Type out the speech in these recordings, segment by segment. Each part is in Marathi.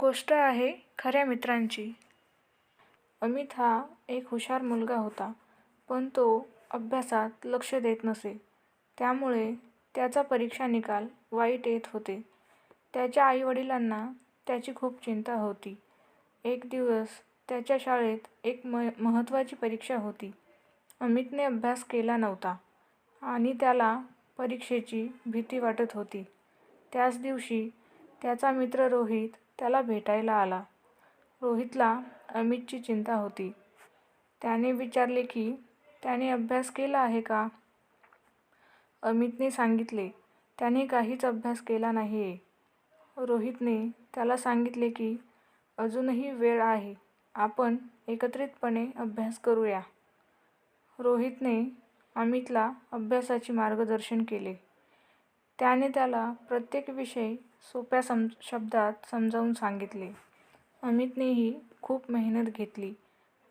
गोष्ट आहे खऱ्या मित्रांची. अमित हा एक हुशार मुलगा होता पण तो अभ्यासात लक्ष देत नसे. त्यामुळे त्याचा परीक्षा निकाल वाईट येत होते. त्याच्या आईवडिलांना त्याची खूप चिंता होती. एक दिवस त्याच्या शाळेत एक म महत्त्वाची परीक्षा होती. अमितने अभ्यास केला नव्हता आणि त्याला परीक्षेची भीती वाटत होती. त्याच दिवशी त्याचा मित्र रोहित त्याला भेटायला आला. रोहितला अमितची चिंता होती. त्याने विचारले की त्याने अभ्यास केला आहे का? अमितने सांगितले त्याने काहीच अभ्यास केला नाही आहे रोहितने त्याला सांगितले की अजूनही वेळ आहे. आपण एकत्रितपणे अभ्यास करूया. रोहितने अमितला अभ्यासाचे मार्गदर्शन केले. त्याने त्याला प्रत्येक विषय सोप्या सम शब्दात समजावून सांगितले. अमितनेही खूप मेहनत घेतली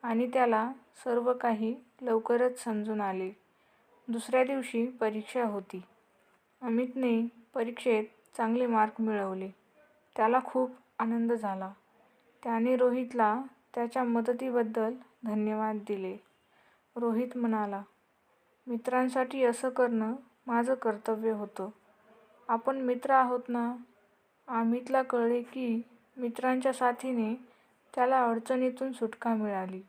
आणि त्याला सर्व काही लवकरच समजून आले. दुसऱ्या दिवशी परीक्षा होती. अमितने परीक्षेत चांगले मार्क मिळवले. त्याला खूप आनंद झाला. त्याने रोहितला त्याच्या मदतीबद्दल धन्यवाद दिले. रोहित म्हणाला मित्रांसाठी असं करणं माझं कर्तव्य होतं. आपण मित्र आहोत ना? अमितला कळले की मित्रांच्या साथीने त्याला अडचणीतून सुटका मिळाली.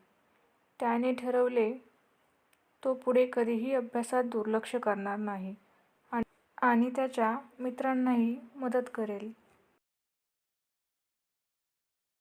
त्याने ठरवले तो पुढे कधीही अभ्यासात दुर्लक्ष करणार नाही आणि त्याच्या मित्रांनाही मदत करेल.